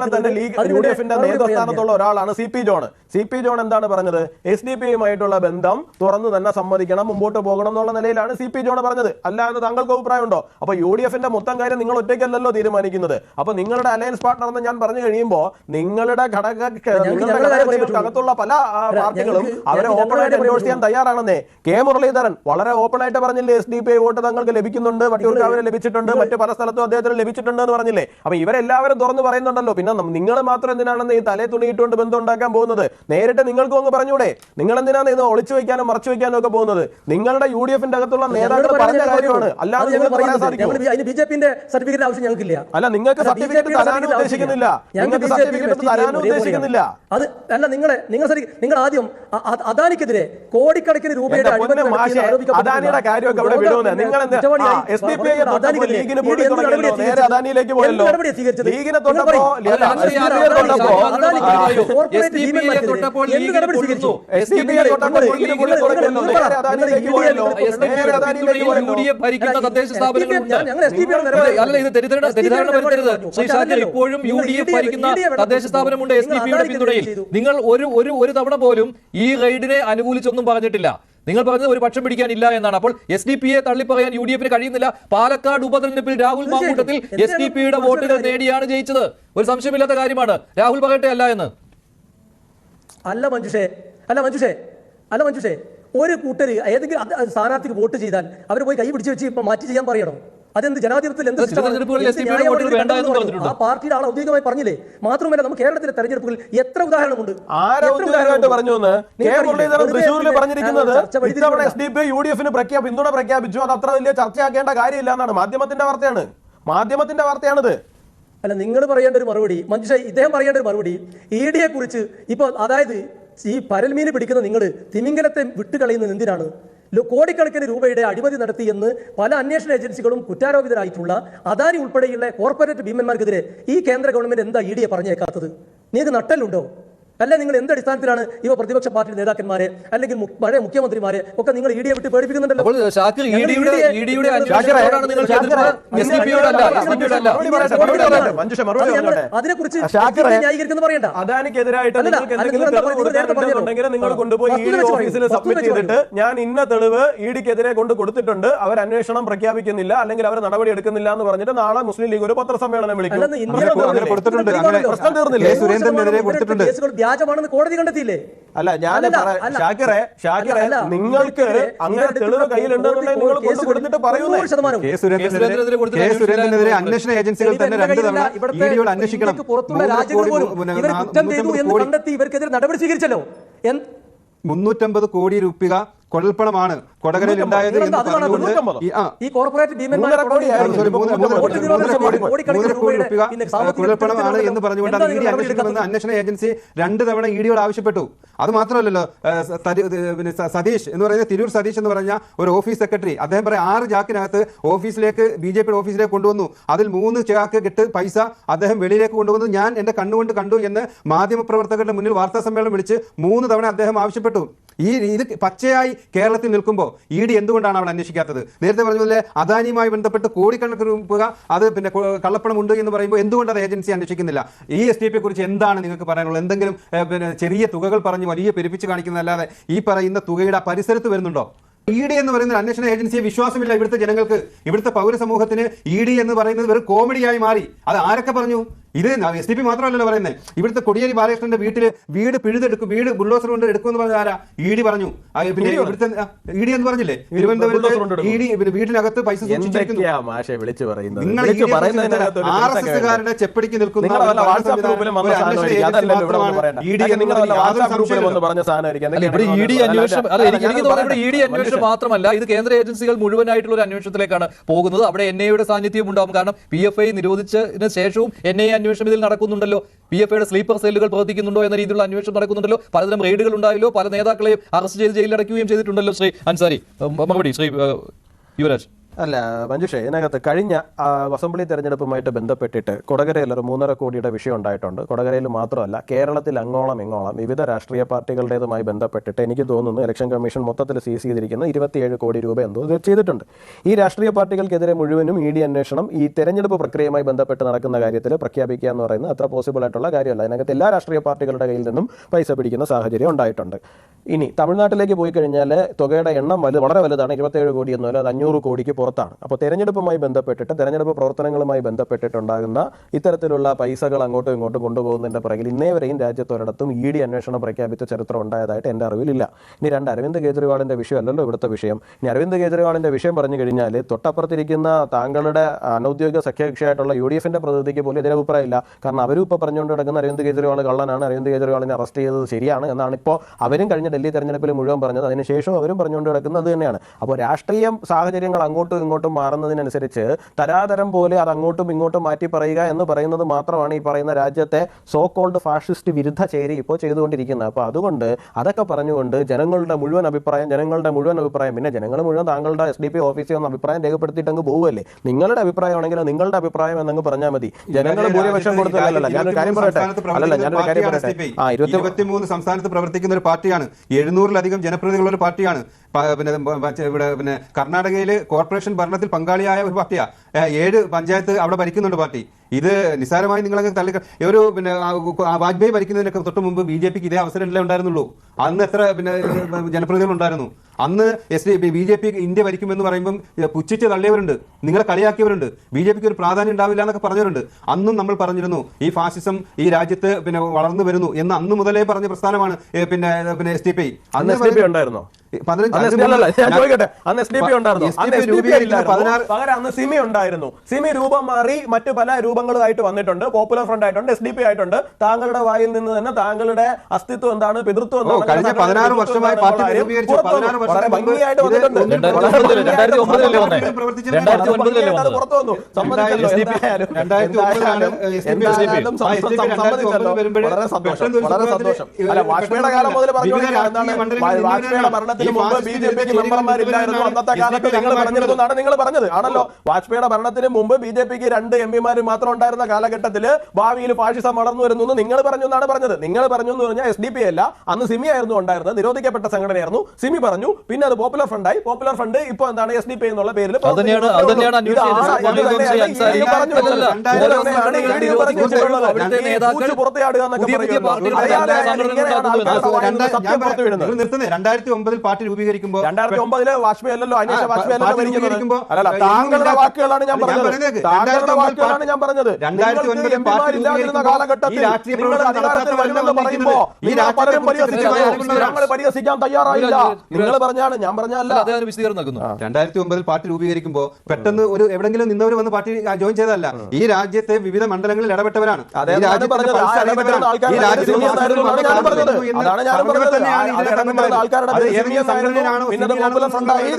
ലീഗിനെ പോലെ തന്നെ ലീഗ് യു ഡി എഫിന്റെ നേതൃസ്ഥാനത്തുള്ള ഒരാളാണ് C P John C P John എന്താണ് പറഞ്ഞത്? എസ് ഡി പി യുമായിട്ടുള്ള ബന്ധം തുറന്നു തന്നെ സമ്മതിക്കണം മുമ്പോട്ട് പോകണം എന്നുള്ള നിലയിലാണ് സി പി ജോൺ പറഞ്ഞത്. അല്ലാതെ താങ്കൾക്ക് അഭിപ്രായമുണ്ടോ? അപ്പൊ യു ഡി എഫിന്റെ മൊത്തം കാര്യം നിങ്ങൾ ഒറ്റയ്ക്കല്ലല്ലോ തീരുമാനിക്കുന്നത്. അപ്പൊ നിങ്ങളുടെ അലയൻസ് പാർട്ണർ എന്ന് ഞാൻ പറഞ്ഞു കഴിയുമ്പോൾ നിങ്ങളുടെ ഘടക നിങ്ങളുടെ ഞങ്ങളുടെ പല പാർട്ടികളും അവരെ ഓപ്പൺ ആയിട്ട് പ്രയോഗിച്ച് ചെയ്യാൻ തയ്യാറാണെന്നേ. കെ മുരളീധരൻ വളരെ ഓപ്പൺ ആയിട്ട് പറഞ്ഞില്ലേ S D P I vote തങ്ങൾക്ക് ലഭിക്കുന്നുണ്ട് വട്ടിയൂർക്കാവിന് ലഭിച്ചിട്ടുണ്ട് മറ്റു പല സ്ഥലത്തും അദ്ദേഹത്തിന് ലഭിച്ചിട്ടുണ്ട് എന്ന് പറഞ്ഞില്ലേ? അപ്പൊ ഇവരെല്ലാവരും തുറന്നു പറയുന്നുണ്ടല്ലോ. പിന്നെ നിങ്ങൾ മാത്രം എന്തിനാണെന്ന് ഈ തലേ തുണിയിട്ടുകൊണ്ട് ബന്ധം ഉണ്ടാക്കാൻ പോകുന്നത്? നേരിട്ട് നിങ്ങൾക്കും അങ്ങ് പറഞ്ഞൂടെ. നിങ്ങൾ എന്തിനാണ് ഇത് ഒളിച്ചു വെക്കാനും മറച്ചു വെക്കാനും ഒക്കെ പോകുന്നത്? നിങ്ങളുടെ യു ഡി എഫിന്റെ അകത്തുള്ള നേതാക്കൾ പറഞ്ഞ കാര്യമാണ്. അല്ലാതെ ഞങ്ങൾ പറയാൻ സാധിക്കും ബി ജെ പിന്റെ സർട്ടിഫിക്കറ്റ് ആവശ്യം ഞങ്ങൾക്കില്ല. അല്ല നിങ്ങൾക്ക് സർട്ടിഫിക്കറ്റ് certificate ഉദ്ദേശിക്കുന്നില്ല. നിങ്ങൾക്ക് സർട്ടിഫിക്കറ്റ് ഒരേപോലെയാണ്. ഉദ്ദേശിക്കുന്നില്ല. അത് അല്ല നിങ്ങളെ നിങ്ങൾ നിങ്ങൾ ആദ്യം അദാനിക്കെതിരെ കോടിക്കണക്കിന് രൂപയുടെ അദാനിയുടെ കാര്യമൊക്കെ അവിടെ. പിന്നെ നിങ്ങൾ ലീഗിനെ ഈ ഇപ്പോഴും യു ഡി എഫ് ഭരിക്കുന്ന തദ്ദേശ സ്ഥാപനമുണ്ട് എസ് ഡി പിയുടെ പിന്തുണയിൽ. നിങ്ങൾ ഒരു ഒരു ഒരു തവണ പോലും ഈ റെയ്ഡിനെ അനുകൂലിച്ചൊന്നും പറഞ്ഞിട്ടില്ല. നിങ്ങൾ പറഞ്ഞത് ഒരു പക്ഷം പിടിക്കാനില്ല എന്നാണ്. അപ്പോൾ എസ് ഡി പിയെ തള്ളിപ്പറയാൻ യു ഡി എഫിന് കഴിയുന്നില്ല. പാലക്കാട് ഉപതെരഞ്ഞെടുപ്പിൽ രാഹുൽ മാങ്കൂട്ടത്തിൽ എസ് ഡി പിയുടെ വോട്ടുകൾ നേടിയാണ് ജയിച്ചത്. ഒരു സംശയമില്ലാത്ത കാര്യമാണ്. രാഹുൽ പറയട്ടെ അല്ല എന്ന്. അല്ല മഞ്ജുഷേ അല്ല മഞ്ജുഷേ അല്ല മഞ്ജുഷേ ഒരു കൂട്ടര് ഏതെങ്കിലും സ്ഥാനാർത്ഥിക്ക് വോട്ട് ചെയ്താൽ അവർ പോയി കൈ പിടിച്ച് വെച്ച് ഇപ്പൊ മാറ്റി ചെയ്യാൻ പറയണം? അതെന്ത് ജനാധിപത്യത്തിൽ എന്ത്. ആ പാർട്ടിയുടെ ആൾ ഔദ്യോഗികമായി പറഞ്ഞില്ലേ? മാത്രമല്ല നമുക്ക് കേരളത്തിലെ തെരഞ്ഞെടുപ്പുകൾ എത്ര ഉദാഹരണമുണ്ട് പിന്തുണ പ്രഖ്യാപിച്ചു. അത് അത്ര വലിയ ചർച്ചയാക്കേണ്ട കാര്യമില്ല എന്നാണ് മാധ്യമത്തിന്റെ വാർത്തയാണ്. മാധ്യമത്തിന്റെ വാർത്തയാണിത്. അല്ല നിങ്ങൾ പറയേണ്ട ഒരു മറുപടി മഞ്ജുഷ ഇദ്ദേഹം പറയേണ്ട ഒരു മറുപടി ഇ ഡിയെ കുറിച്ച് ഇപ്പോൾ അതായത് ഈ പരൽമീന് പിടിക്കുന്ന നിങ്ങൾ തിമിംഗലത്തെ വിട്ടുകളയുന്നത് എന്തിനാണ്? കോടിക്കണക്കിന് രൂപയുടെ അഴിമതി നടത്തിയെന്ന് പല അന്വേഷണ ഏജൻസികളും കുറ്റാരോപിതരായിട്ടുള്ള അദാനി ഉൾപ്പെടെയുള്ള കോർപ്പറേറ്റ് ഭീമന്മാർക്കെതിരെ ഈ കേന്ദ്ര ഗവൺമെന്റ് എന്താ ഇ ഡിയെ പറഞ്ഞേക്കാത്തത്? നിങ്ങൾക്ക് നട്ടലുണ്ടോ? അല്ല നിങ്ങൾ എന്ത് അടിസ്ഥാനത്തിലാണ് ഇവ പ്രതിപക്ഷ പാർട്ടി നേതാക്കന്മാരെ അല്ലെങ്കിൽ പഴയ മുഖ്യമന്ത്രിമാരെ ഒക്കെ നിങ്ങൾ ഇ ഡിയെ വിട്ട് പേടിപ്പിക്കുന്നുണ്ടല്ലോ. അതിനെക്കുറിച്ച് ന്യായീകരിക്കുന്നു പറയണ്ട. അദാനിക്കെതിരായിട്ട് നിങ്ങൾ കൊണ്ടുപോയി ഓഫീസിൽ സബ്മിറ്റ് ചെയ്തിട്ട് ഞാൻ ഇന്ന തെളിവ് ഇ ഡിക്കെതിരെ കൊണ്ട് കൊടുത്തിട്ടുണ്ട്. അവർ അന്വേഷണം പ്രഖ്യാപിക്കുന്നില്ല അല്ലെങ്കിൽ അവർ നടപടി എടുക്കുന്നില്ല എന്ന് പറഞ്ഞിട്ട് നാളെ മുസ്ലിം ലീഗ് ഒരു പത്രസമ്മേളനം വിളിക്കും. കൊടുത്തിട്ടുണ്ട്. പ്രശ്നം തീർന്നില്ലേ? സുരേന്ദ്രനെതിരെ കൊടുത്തിട്ടുണ്ട്. വ്യാജമാണെന്ന് കോടതി കണ്ടെത്തിയില്ലേ? അല്ല ഞാൻ ഷാക്കിറെ ഷാക്കിറെ. നിങ്ങൾക്ക് അങ്ങനെ തെളിവ് കയ്യിലുണ്ടെന്നുണ്ടെങ്കിൽ നിങ്ങൾ കൊടുത്തിട്ട് പറയുന്നേ. കെ സുരേന്ദ്രനെതിരെ അന്വേഷണം ഏജൻസികൾ തന്നെ രണ്ട് തവണ അന്വേഷിക്കണം. പുറത്തുള്ള രാജ്യങ്ങൾ കോടി പോലും ഇവർ കുറ്റം ചെയ്തു എന്ന് കണ്ടെത്തി ഇവർക്കെതിരെ നടപടി സ്വീകരിച്ചല്ലോ. മുന്നൂറ്റമ്പത് കോടി രൂപ കൊഴൽപ്പണമാണ് കൊടകരയിൽ ഉണ്ടായത് എന്ന് പറഞ്ഞുകൊണ്ട് ഈ കോർപ്പറേറ്റ് കുഴൽപ്പണമാണ് എന്ന് പറഞ്ഞുകൊണ്ടാണ് ഇ ഡി അന്വേഷിക്കണമെന്ന് അന്വേഷണ ഏജൻസി രണ്ട് തവണ ഇ ഡിയോട് ആവശ്യപ്പെട്ടു. അത് മാത്രമല്ലല്ലോ തരി- പിന്നെ സതീഷ് എന്ന് പറയുന്ന തിരൂർ സതീഷ് എന്ന് പറഞ്ഞ ഒരു ഓഫീസ് സെക്രട്ടറി. അദ്ദേഹം പറയാം ആറ് ചാക്കിനകത്ത് ഓഫീസിലേക്ക് ബി ജെ പിയുടെ ഓഫീസിലേക്ക് കൊണ്ടുവന്നു. അതിൽ മൂന്ന് ചാക്ക് കിട്ട് പൈസ അദ്ദേഹം വെളിയിലേക്ക് കൊണ്ടുവന്നു. ഞാൻ എന്റെ കണ്ണുകൊണ്ട് കണ്ടു എന്ന് മാധ്യമപ്രവർത്തകരുടെ മുന്നിൽ വാർത്താ സമ്മേളനം വിളിച്ച് മൂന്ന് തവണ അദ്ദേഹം ആവശ്യപ്പെട്ടു. ഈ ഇത് പച്ചയായി കേരളത്തിൽ നിൽക്കുമ്പോൾ ഇ ഡി എന്തുകൊണ്ടാണ് അവിടെ അന്വേഷിക്കാത്തത്? നേരത്തെ പറഞ്ഞ പോലെ അദാനിയുമായി ബന്ധപ്പെട്ട് കോടിക്കണക്കിന് രൂപ അത് പിന്നെ കള്ളപ്പണം ഉണ്ട് എന്ന് പറയുമ്പോൾ എന്തുകൊണ്ട് അത് ഏജൻസി അന്വേഷിക്കുന്നില്ല? ഈ എസ് ടി പിയെ കുറിച്ച് എന്താണ് നിങ്ങൾക്ക് പറയാനുള്ളത്? എന്തെങ്കിലും പിന്നെ ചെറിയ തുകകൾ പറഞ്ഞ് വലിയ പെരുപ്പിച്ച് കാണിക്കുന്നതല്ലാതെ ഈ പറയുന്ന തുകയുടെ പരിസരത്ത് വരുന്നുണ്ടോ? ഇ ഡി എന്ന് പറയുന്ന അന്വേഷണ ഏജൻസിയെ വിശ്വാസമില്ല ഇവിടുത്തെ ജനങ്ങൾക്ക്. ഇവിടുത്തെ പൗരസമൂഹത്തിന് ഇ ഡി എന്ന് പറയുന്നത് വെറും കോമഡിയായി മാറി. അത് ആരൊക്കെ പറഞ്ഞു? ഇത് എസ് ഡി പി മാത്രമല്ലല്ലോ പറയുന്നത് ഇവിടുത്തെ കൊടിയേരി ബാലകൃഷ്ണന്റെ വീട്ടിൽ വീട് പിഴുതെടുക്കും വീട് ബുള്ളോസർ കൊണ്ട് എടുക്കുമെന്ന് പറഞ്ഞ ആരാ? ഇ ഡി പറഞ്ഞു. പിന്നെ ഇവിടുത്തെ ഇ ഡി എന്ന് പറഞ്ഞില്ലേ? തിരുവനന്തപുരത്ത് എടുക്കും. ഇ ഡി വീട്ടിനകത്ത് പൈസ ആർ എസ് എസ്സുകാരുടെ ചെപ്പടിക്ക് നിൽക്കുന്ന മാത്രമല്ല ഇത് കേന്ദ്ര ഏജൻസികൾ മുഴുവനായിട്ടുള്ള ഒരു അന്വേഷണത്തിലേക്കാണ് പോകുന്നത്. അവിടെ എൻ ഐയുടെ സാന്നിധ്യം ഉണ്ടാവും കാരണം പി എഫ് ഐ നിരോധിച്ചതിന് ശേഷവും എൻ ഐ അന്വേഷണം ഇതിൽ നടക്കുന്നുണ്ടല്ലോ. പി എഫ് ഐയുടെ സ്ലീപ്പർ സെല്ലുകൾ പ്രവർത്തിക്കുന്നുണ്ടോ എന്ന രീതിയിലുള്ള അന്വേഷണം നടക്കുന്നുണ്ടല്ലോ. പലതരം റെയ്ഡുകൾ ഉണ്ടായല്ലോ. പല നേതാക്കളെയും അറസ്റ്റ് ചെയ്ത് ജയിലിലടക്കുകയും ചെയ്തിട്ടുണ്ടല്ലോ ശ്രീ അൻസാരി. മറുപടി ശ്രീ യുവരാജ്. അല്ല മഞ്ജുഷേ ഇതിനകത്ത് കഴിഞ്ഞ അസംബ്ലി തെരഞ്ഞെടുപ്പുമായിട്ട് ബന്ധപ്പെട്ടിട്ട് കൊടകരയിൽ ഒരു മൂന്നര കോടിയുടെ വിഷയം ഉണ്ടായിട്ടുണ്ട്. കൊടകരയിൽ മാത്രമല്ല കേരളത്തിൽ അങ്ങോളം ഇങ്ങോളം വിവിധ രാഷ്ട്രീയ പാർട്ടികളുടേതുമായി ബന്ധപ്പെട്ടിട്ട് എനിക്ക് തോന്നുന്നു ഇലക്ഷൻ കമ്മീഷൻ മൊത്തത്തിൽ സീസ് ചെയ്തിരിക്കുന്ന ഇരുപത്തിയേഴ് കോടി രൂപ എന്തോ ചെയ്തിട്ടുണ്ട്. ഈ രാഷ്ട്രീയ പാർട്ടികൾക്കെതിരെ മുഴുവനും ഇ ഡി അന്വേഷണം ഈ തെരഞ്ഞെടുപ്പ് പ്രക്രിയയുമായി ബന്ധപ്പെട്ട് നടക്കുന്ന കാര്യത്തിൽ പ്രഖ്യാപിക്കുക എന്ന് പറയുന്നത് അത്ര പോസിബിൾ ആയിട്ടുള്ള കാര്യമല്ല. അതിനകത്ത് എല്ലാ രാഷ്ട്രീയ പാർട്ടികളുടെ കയ്യിൽ നിന്നും പൈസ പിടിക്കുന്ന സാഹചര്യം ഉണ്ടായിട്ടുണ്ട്. ഇനി തമിഴ്നാട്ടിലേക്ക് പോയി കഴിഞ്ഞാൽ തുകയുടെ എണ്ണം വലുത് വളരെ വലുതാണ്. ഇരുപത്തേഴ് കോടി എന്നല്ല അത് അഞ്ഞൂറ് കോടിക്ക് പുറത്താണ്. അപ്പോൾ തെരഞ്ഞെടുപ്പുമായി ബന്ധപ്പെട്ടിട്ട് തെരഞ്ഞെടുപ്പ് പ്രവർത്തനങ്ങളുമായി ബന്ധപ്പെട്ടിട്ടുണ്ടാകുന്ന ഇത്തരത്തിലുള്ള പൈസകൾ അങ്ങോട്ടും ഇങ്ങോട്ടും കൊണ്ടുപോകുന്നതിന്റെ പിറകിൽ ഇന്നേ വരെയും രാജ്യത്തൊരിടത്തും ഇ ഡി അന്വേഷണം പ്രഖ്യാപിച്ച ചരിത്രം ഉണ്ടായതായിട്ട് എന്റെ അറിവിലില്ല. ഇനി രണ്ട് അരവിന്ദ് വിഷയം വിഷയമല്ലല്ലോ ഇവിടുത്തെ വിഷയം. ഇനി അരവിന്ദ് കേജ്രിവാളിന്റെ വിഷയം പറഞ്ഞു കഴിഞ്ഞാൽ തൊട്ടപ്പുറത്തിരിക്കുന്ന താങ്കളുടെ അനൗദ്യോഗിക സഖ്യകക്ഷിയായിട്ടുള്ള യു ഡി എഫിന്റെ പ്രതിനിധിക്ക് പോലും ഇതിന് അഭിപ്രായമില്ല. കാരണം അവരും ഇപ്പോൾ പറഞ്ഞുകൊണ്ട് കിടക്കുന്ന അരവിന്ദ് കേജ്രിവാൾ കള്ളനാണ്. അരവിന്ദ് കേജ്രിവാളിനെ അറസ്റ്റ് ചെയ്തത് ശരിയാണ് എന്നാണ് ഇപ്പോൾ അവരും കഴിഞ്ഞ ഡൽഹി തെരഞ്ഞെടുപ്പിൽ മുഴുവൻ പറഞ്ഞത്. അതിനുശേഷം അവരും പറഞ്ഞുകൊണ്ട് കിടക്കുന്നത് അത് തന്നെയാണ്. അപ്പോൾ രാഷ്ട്രീയ സാഹചര്യങ്ങൾ അങ്ങോട്ടും ഇങ്ങോട്ടും മാറുന്നതിനനുസരിച്ച് തരാതരം പോലെ അത് അങ്ങോട്ടും ഇങ്ങോട്ടും മാറ്റി പറയുക എന്ന് പറയുന്നത് മാത്രമാണ് ഈ പറയുന്ന രാജ്യത്തെ സോ കോൾഡ് ഫാഷിസ്റ്റ് വിരുദ്ധ ചേരി ഇപ്പോൾ ചെയ്തുകൊണ്ടിരിക്കുന്നത്. അപ്പോൾ അതുകൊണ്ട് അതൊക്കെ പറഞ്ഞുകൊണ്ട് ജനങ്ങളുടെ മുഴുവൻ അഭിപ്രായം ജനങ്ങളുടെ മുഴുവൻ അഭിപ്രായം പിന്നെ ജനങ്ങൾ മുഴുവൻ താങ്കളുടെ എസ് ഡി പി ഓഫീസിൽ ഒന്ന് അഭിപ്രായം രേഖപ്പെടുത്തിയിട്ട് അങ്ങ് പോവുമല്ലേ നിങ്ങളുടെ ആണെങ്കിലും നിങ്ങളുടെ അഭിപ്രായം എന്നങ്ങ് പറഞ്ഞാൽ മതി. ജനങ്ങൾ ഭൂരിപക്ഷം കൊടുത്തതല്ല ഞാനൊരു കാര്യം പറയട്ടെ? അല്ലല്ല ഞാനൊരു കാര്യം പറയട്ടെ? ആ ഇരുപത്തി സംസ്ഥാനത്ത് പ്രവർത്തിക്കുന്ന ഒരു പാർട്ടിയാണ്. എഴുന്നൂറിലധികം ജനപ്രതിനിധികളുള്ള ഒരു പാർട്ടിയാണ് പിന്നെ ഇവിടെ പിന്നെ കർണാടകയിൽ കോർപ്പറേഷൻ ഭരണത്തിൽ പങ്കാളിയായ ഒരു പാർട്ടിയാ. ഏഴ് പഞ്ചായത്ത് അവിടെ ഭരിക്കുന്നുണ്ട് പാർട്ടി. ഇത് നിസ്സാരമായി നിങ്ങളൊക്കെ തള്ളി ഒരു പിന്നെ വാജ്പേയി ഭരിക്കുന്നതിനൊക്കെ തൊട്ട് മുമ്പ് ബി ജെ പിക്ക് ഇതേ അവസരമല്ലേ ഉണ്ടായിരുന്നുള്ളൂ. അന്ന് എത്ര പിന്നെ ജനപ്രതിനിധികൾ ഉണ്ടായിരുന്നു. അന്ന് S D B J P India ഭരിക്കുമെന്ന് പറയുമ്പം പുച്ഛിച്ച് തള്ളിയവരുണ്ട്. നിങ്ങളെ കളിയാക്കിയവരുണ്ട്. ബി ജെ പിക്ക് ഒരു പ്രാധാന്യം ഉണ്ടാവില്ല എന്നൊക്കെ പറഞ്ഞവരുണ്ട്. അന്നും നമ്മൾ പറഞ്ഞിരുന്നു ഈ ഫാസിസം ഈ രാജ്യത്ത് പിന്നെ വളർന്നു വരുന്നു എന്ന് അന്ന് മുതലേ പറഞ്ഞ പ്രസ്ഥാനമാണ് പിന്നെ പിന്നെ എസ് ഡി പി. അന്ന് എസ് ഡി പി ഉണ്ടായിരുന്നു? സിമി ഉണ്ടായിരുന്നു. സിമി രൂപം മാറി മറ്റു പല രൂപങ്ങളുമായിട്ട് വന്നിട്ടുണ്ട്. പോപ്പുലർ ഫ്രണ്ട് ആയിട്ടുണ്ട് എസ് ഡി പി ആയിട്ടുണ്ട്. താങ്കളുടെ വായിൽ നിന്ന് തന്നെ താങ്കളുടെ അസ്തിത്വം എന്താണ് പിതൃത്വം എന്താണ് പതിനാറ് വർഷമായി ഭംഗിയായിട്ട് വന്നിട്ടുണ്ട്. പുറത്തു വന്നു. സമ്മതിച്ചല്ലോ. വളരെ സന്തോഷം. വളരെ സന്തോഷം. അല്ല വാജ്പേയിയുടെ കാലം മുതൽ പറഞ്ഞു ഭരണത്തിന് മുമ്പ് ബി ജെ പിക്ക് മെമ്പർമാരില്ലായിരുന്നു അന്നത്തെ കാലത്ത് നിങ്ങൾ പറഞ്ഞിരുന്നു എന്നാണ് നിങ്ങൾ പറഞ്ഞത്. ആണല്ലോ. വാജ്പേയിയുടെ ഭരണത്തിന് മുമ്പ് ബി ജെ പിക്ക് രണ്ട് എം പിമാർ മാത്രം ഉണ്ടായിരുന്ന കാലഘട്ടത്തിൽ ഭാവിയിൽ ഫാഷിസം വളർന്നു വരുന്നു എന്ന് നിങ്ങൾ പറഞ്ഞു എന്നാണ് പറഞ്ഞത്. നിങ്ങൾ പറഞ്ഞു എന്ന് പറഞ്ഞാൽ എസ് ഡി പി അല്ല. അന്ന് സിമി ആയിരുന്നു ഉണ്ടായിരുന്നത്. നിരോധിക്കപ്പെട്ട സംഘടനയായിരുന്നു. സിമി പറഞ്ഞു. പിന്നെ അത് പോപ്പുലർ ഫ്രണ്ട് ആയി. പോപ്പുലർ ഫ്രണ്ട് ഇപ്പോൾ എന്താണ് എസ് ഡി പി എന്നുള്ള പേരിൽ രണ്ടായിരത്തി ഒമ്പതിൽ പാർട്ടി രൂപീകരിക്കുമ്പോൾ രണ്ടായിരത്തി ഒമ്പതിലെ വാജ്പേയി അല്ലല്ലോ അന്വേഷണ വാജ്പേയി അല്ലല്ലോ അല്ലല്ല താങ്കളുടെ വാക്കുകളാണ് ഞാൻ പറഞ്ഞത്. പറയുന്നത് താങ്കളുടെ വാക്കുകളാണ് ഞാൻ പറഞ്ഞത്. രണ്ടായിരത്തി പാർട്ടി കാലഘട്ടത്തിൽ ഈ പലരും ഞങ്ങൾ പരിഹസിക്കാൻ തയ്യാറായില്ല. നിങ്ങൾ പറഞ്ഞാണ് ഞാൻ പറഞ്ഞല്ല അല്ല, രണ്ടായിരത്തി ഒമ്പതിൽ പാർട്ടി രൂപീകരിക്കുമ്പോൾ പെട്ടെന്ന് ഒരു എവിടെങ്കിലും നിന്നവർ വന്ന് പാർട്ടി ജോയിൻ ചെയ്തതല്ല. ഈ രാജ്യത്തെ വിവിധ മണ്ഡലങ്ങളിൽ ഇടപെട്ടവരാണ്. അതെ, ഈ രാജ്യത്തെ ഐ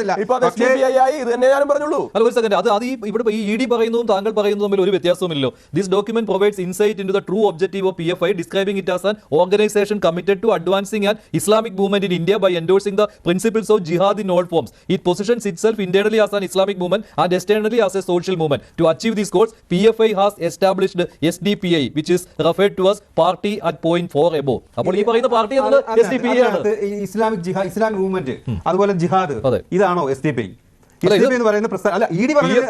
അല്ല ഒരു സെക്കൻഡ് അത് അത് ഈ ഇവിടെ ഈ ഇ ഡി പറയുന്നതും താങ്കൾ പറയുന്നതും തമ്മിൽ ഒരു വ്യത്യാസവുമില്ലല്ലോ. This document provides insight in the true objective of P F I describing it as an organization committed to advancing an Islamic movement in India by endorsing the principles of jihad in all forms it positions itself internally as an Islamic movement and externally as a social movement to achieve these goals P F I has established S D P I which is referred to as party at point four above അപ്പോൾ ഈ പറയുന്ന party S D P ആണ്. Islamic jihad Islamic movement അതുപോലെ ജിഹാദ്. ഇതാണോ S D P എന്ന് പറയുന്ന അല്ല E D പറയുന്നത്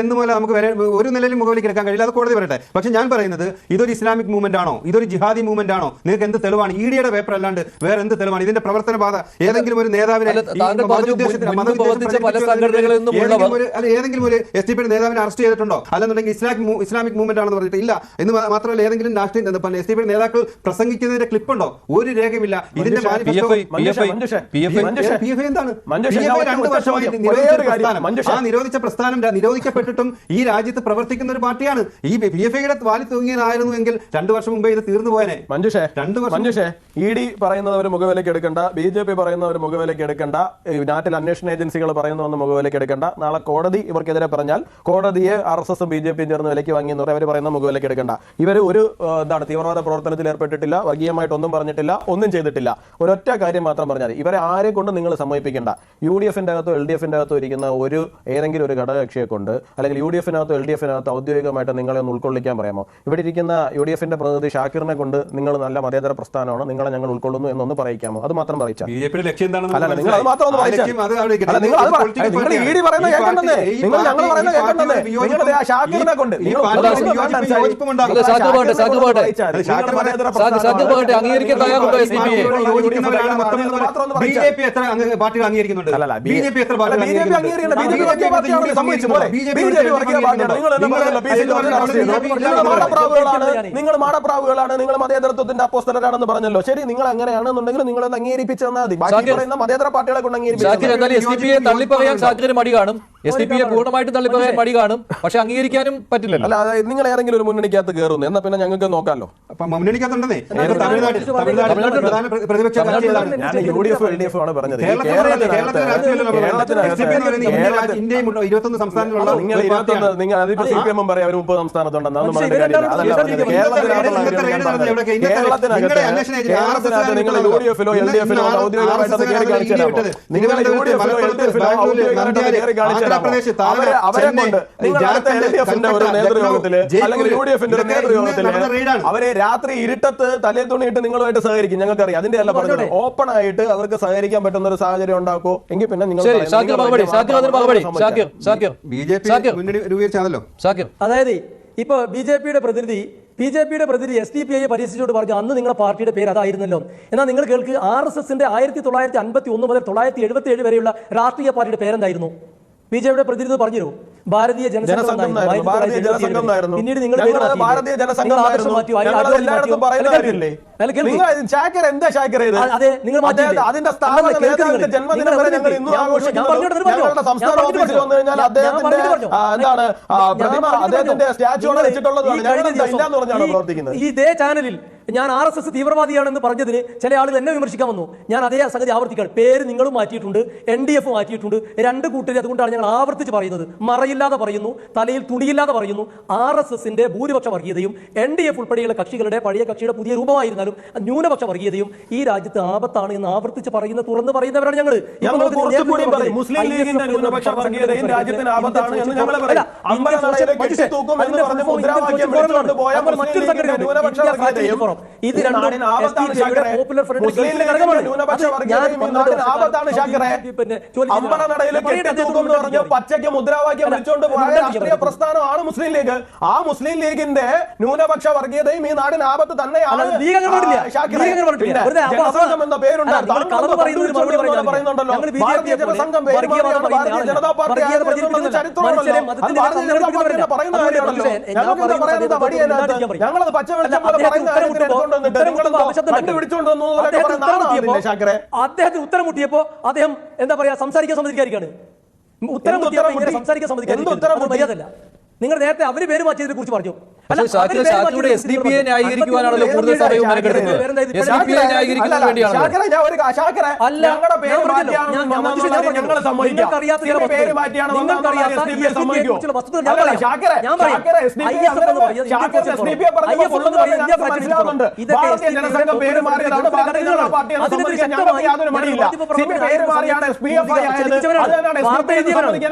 എന്ന് പോലെ നമുക്ക് ഒരു നിലയിലും മുഖവിലേക്ക് എടുക്കാൻ കഴിയില്ല അത് കോടതി പറയട്ടെ. പക്ഷെ ഞാൻ പറയുന്നത് ഇതൊരു ഇസ്ലാമിക് മൂവ്മെന്റ് ആണോ ഇതൊരു ജിഹാദി മൂവ്മെന്റ് ആണോ നിങ്ങൾക്ക് എന്ത് തെളിവാണ്? ഇ ഡിയുടെ പേപ്പർ അല്ലാണ്ട് വേറെ എന്ത് തെളിവാണ്? ഇതിന്റെ പ്രവർത്തന പാത ഏതെങ്കിലും ഒരു നേതാവിനെ ഏതെങ്കിലും ഒരു- എസ് ഡി പിയുടെ നേതാവിനെ അറസ്റ്റ് ചെയ്തിട്ടുണ്ടോ? അല്ലെന്നുണ്ടെങ്കിൽ ഇസ്ലാമിക് ഇസ്ലാമിക് മൂവ്മെന്റ് ആണെന്ന് പറഞ്ഞിട്ട് ഇല്ല. എന്ന് മാത്രമല്ല ഏതെങ്കിലും രാഷ്ട്രീയ എസ് ഡി പിയുടെ നേതാക്കൾ പ്രസംഗിക്കുന്നതിന്റെ ക്ലിപ്പുണ്ടോ? ഒരു രേഖയുമില്ല. ഇതിന്റെ മഞ്ജുഷ, PFI എന്താണ്. ആ നിരോധിച്ച പ്രസ്ഥാനം നിരോധിക്കപ്പെട്ടിട്ടും ഈ രാജ്യത്ത് പ്രവർത്തിക്കുന്ന ഒരു പാർട്ടിയാണ്. ഈ പി എഫ് ഐയുടെ വാലി തൂങ്ങിയതായിരുന്നു എങ്കിൽ രണ്ടു വർഷം മുമ്പേ ഇത് തീർന്നു പോയനെ. മഞ്ജുഷേ രണ്ടു വർഷം മഞ്ജുഷേ ഇ ഡി പറയുന്നവർ മുഖവിലേക്ക് എടുക്കണ്ട ബി ജെ പി പറയുന്നവർ മുഖവിലേക്ക് എടുക്കണ്ട നാട്ടിൽ അന്വേഷണ ഏജൻസികൾ പറയുന്നവന്ന് മുഖവിലേക്ക് എടുക്കണ്ട. നാളെ കോടതി ഇവർക്കെതിരെ പറഞ്ഞാൽ കോടതിയെ ആർ എസ് എസും ബി ജെ പിയും ചേർന്ന് വിലയ്ക്ക് വാങ്ങി എന്ന് അവർ പറയുന്ന മുഖവിലേക്ക് എടുക്കണ്ട. ഇവർ ഒരു എന്താണ് തീവ്രവാദ പ്രവർത്തനത്തിൽ ഏർപ്പെട്ടിട്ടില്ല വർഗീയമായിട്ടൊന്നും പറഞ്ഞിട്ടില്ല ഒന്നും ചെയ്തിട്ടില്ല. ഒരൊറ്റ കാര്യം മാത്രം പറഞ്ഞാൽ ഇവരെ ആരെ കൊണ്ട് നിങ്ങൾ സമ്മതിപ്പിക്കേണ്ട യു ഡി എഫിന്റെ അകത്തോ എൽ ഡി എഫിന്റെ അകത്തോ ഇരിക്കുന്ന ഒരു ഏതെങ്കിലും ഒരു ഘടകകക്ഷിയെ കൊണ്ട് അല്ലെങ്കിൽ യു ഡി എഫിനകത്തോ എൽ ഡി എഫിനകത്തോ ഔദ്യോഗികമായിട്ട് നിങ്ങളെ ഒന്ന് ഉൾക്കൊള്ളിക്കാൻ പറയാമോ? ഇവിടെ ഇരിക്കുന്ന യു ഡി എഫിന്റെ പ്രതിനിധി ഷാക്കിറിനെ കൊണ്ട് നിങ്ങൾ നല്ല മതേതര പ്രസ്ഥാനമാണ്. നിങ്ങളെ ഞങ്ങൾ ഉൾക്കൊള്ളുന്നു എന്നൊന്ന് പറയിക്കാമോ അത് മാത്രം പറയിച്ചാൽ അല്ല നിങ്ങൾ അത് മാത്രം ഒന്ന് പറയിച്ചാൽ നിങ്ങൾ അത് ഇത് പറ- political നിങ്ങൾ ഇ ഡി പറയുന്നത് നിങ്ങൾ ഞങ്ങൾ പറയുന്നത് നിങ്ങൾ ഷാക്കിറിനെ കൊണ്ട് നിങ്ങൾ അംഗീകരിക്കാൻ തയ്യാറുണ്ടോ എസ് ഡി പി. യെ? ബി ജെ പി എത്ര അങ്ങ് പാർട്ടികൾ അംഗീകരിക്കുന്നുണ്ട്. ബി ജെ പി എത്ര. നിങ്ങൾ. മാടപ്രാവുകളാണ് നിങ്ങൾ മാടപ്രാവുകളാണ് നിങ്ങൾ മതേതരത്വത്തിന്റെ അപ്പോസ്തലരാണെന്ന് പറഞ്ഞല്ലോ. ശരി നിങ്ങൾ അങ്ങനെയാണെന്നുണ്ടെങ്കിൽ നിങ്ങൾ ഒന്ന് അംഗീകരിപ്പിച്ച് തന്നാൽ മതി ബാക്കി പറയുന്ന മതേതര പാർട്ടികളെ കൊണ്ട് അംഗീകരിച്ചു അംഗീകരിപ്പിച്ചു എന്തായാലും എസ് ഡി പി എ തള്ളിപ്പറയാൻ മടി കാണും. എസ് ഡി പി യെ തള്ളിപ്പറയാൻ മടി കാണും. പക്ഷെ അംഗീകരിക്കാനും പറ്റില്ല അല്ല അതായത് നിങ്ങൾ ഏതെങ്കിലും ഒരു മുന്നണിക്കകത്ത് കയറുന്നു. എന്നാ പിന്നെ ഞങ്ങൾക്ക് നോക്കാമല്ലോ മുന്നണിക്കകത്തുണ്ടെന്നേ. പ്രധാന പ്ര- പ്രതിപക്ഷ കക്ഷി ഞാൻ U D F L D F ആണ് പറഞ്ഞത്. പറയുന്നത്. നിങ്ങൾ ഇരുപത്തൊന്ന്. നിങ്ങൾ അതിപ്പോ സി പി എം പറയാം അവർ മുപ്പത് സംസ്ഥാനത്തുണ്ടെന്നാണ് കേരളത്തിനകത്ത് നിങ്ങൾ യു ഡി എഫിലോ എൽ ഡി എഫിലോ ഔദ്യോഗികമായിട്ട് കയറി. നിങ്ങൾ യു ഡി എഫിലോ എൽ ഡി എഫിലോ ഔദ്യോഗികമായിട്ട് കയറി കാണിച്ചു തരാമോ? ആന്ധ്രാപ്രദേശ്, താഴ്ന്ന അവരെ- കൊണ്ട് ഒരു നേതൃയോഗത്തിൽ അല്ലെങ്കിൽ യു ഡി എഫിന്റെ ഒരു ഇതൊക്കെ നേതൃയോഗത്തിൽ ഇന്ന് നടന്ന റെയ്ഡാണ്. അവരെ രാത്രി ഇരുട്ടത്ത് തലേ തുണിയിട്ട് നിങ്ങളുമായിട്ട് സഹകരിക്കും ഞങ്ങൾക്കറിയാം അതിന്റെ അല്ല പറഞ്ഞത് ഓപ്പൺ ആയിട്ട് അവർക്ക് സഹകരിക്കാൻ പറ്റുന്ന ഒരു സാഹചര്യം ഉണ്ടാക്കോ എങ്കിൽ പിന്നെ നിങ്ങൾ അതായത് ഇപ്പൊ ബി ജെ പിയുടെ പ്രതിനിധി ബി ജെ പിയുടെ പ്രതിനിധി എസ് ഡി പി ഐയെ പരിഹസിച്ചുകൊണ്ട് പറഞ്ഞു അന്ന് നിങ്ങളുടെ പാർട്ടിയുടെ പേര് അതായിരുന്നല്ലോ. എന്നാൽ നിങ്ങൾ കേൾക്ക് ആർ എസ് എസിന്റെ ആയിരത്തി തൊള്ളായിരത്തി അൻപത്തി ഒന്ന് മുതൽ തൊള്ളായിരത്തി എഴുപത്തി ഏഴ് വരെയുള്ള രാഷ്ട്രീയ പാർട്ടിയുടെ പേരെന്തായിരുന്നു? ബി ജെ പിയുടെ പ്രതിനിധി പറഞ്ഞു ഭാരതീയ ജനസംഘം ഭാരതീയ ജനസംഘം. പിന്നീട് നിങ്ങൾ. ഭാരതീയ ജനസംഘം എന്താ? അതെ, നിങ്ങൾ? അതിന്റെ സ്ഥാപന. ജന്മദിനം വരെ ഞങ്ങൾ ഇന്നും. ഞങ്ങളുടെ സംസ്ഥാന ഓഫീസിൽ വന്നു കഴിഞ്ഞാൽ അദ്ദേഹത്തിന്റെ എന്താണ് പ്രതിമ അദ്ദേഹത്തിന്റെ സ്റ്റാച്ചു വെച്ചിട്ടുള്ളതാണ് ഞങ്ങൾ ഇല്ലാന്ന് പറഞ്ഞാണ് പ്രവർത്തിക്കുന്നത്? ഈ ഇതേ ചാനലിൽ ഞാൻ ആർ എസ് എസ് തീവ്രവാദിയാണെന്ന് പറഞ്ഞതിന് ചില ആളുകൾ എന്നെ വിമർശിക്കാൻ വന്നു. ഞാൻ അതേ സംഗതി ആവർത്തിക്കുകയാണ്. പേര് നിങ്ങളും മാറ്റിയിട്ടുണ്ട് എൻ ഡി എഫ് മാറ്റിയിട്ടുണ്ട്. രണ്ട് കൂട്ടരെ അതുകൊണ്ടാണ് ഞങ്ങൾ ആവർത്തിച്ച് പറയുന്നത്. മറയില്ലാതെ പറയുന്നു തലയിൽ തുണിയില്ലാതെ പറയുന്നു. ആർ എസ് എസിന്റെ ഭൂരിപക്ഷ വർഗീയതയും എൻ ഡി എഫ് ഉൾപ്പെടെയുള്ള കക്ഷികളുടെ പഴയ കക്ഷിയുടെ പുതിയ രൂപമായിരുന്നാലും ന്യൂനപക്ഷ വർഗീയതയും ഈ രാജ്യത്ത് ആപത്താണ് എന്ന് ആവർത്തിച്ച് പറയുന്ന തുറന്ന് പറയുന്നവരാണ് ഞങ്ങൾ മുസ്ലിം ലീഗിന്റെ ന്യൂനപക്ഷ വർഗീയതയും രാജ്യത്തിന് ആപത്താണ് എന്ന് ഞങ്ങൾ പറയും. ഇത് രണ്ടും. പോപ്പുലർ ഫ്രണ്ട് പച്ചയ്ക്ക് മുദ്രാവാക്യം വിളിച്ചുകൊണ്ട് പോയ രാഷ്ട്രീയ പ്രസ്ഥാനമാണ് മുസ്ലിം ലീഗ്. ആ മുസ്ലിം ലീഗിന്റെ ന്യൂനപക്ഷ വർഗീയതയും ഈ നാടിന് ആപത്ത് തന്നെയാണ് പറയുന്നുണ്ടല്ലോ. ഭാരതീയ ജനസംഘം ഭാരതീയ ജനതാ പാർട്ടി. പറയുന്ന കാര്യമാണല്ലോ. ഞങ്ങളത് പച്ച അല്ല, വെളിച്ചം പോലെ പറയുന്ന കാര്യത്തിന് അദ്ദേഹത്തിന് ഉത്തരം മുട്ടിയപ്പോ അദ്ദേഹം എന്താ പറയാ സംസാരിക്കാൻ സമ്മതിക്കാതിരിക്കാണ്. ഉത്തരം മുട്ടിയപ്പോ സംസാരിക്കാൻ സമ്മതിക്കാൻ അത് നിങ്ങൾ നേരത്തെ അവർ പേര് മാറ്റിയതിനെ കുറിച്ച് പറഞ്ഞു?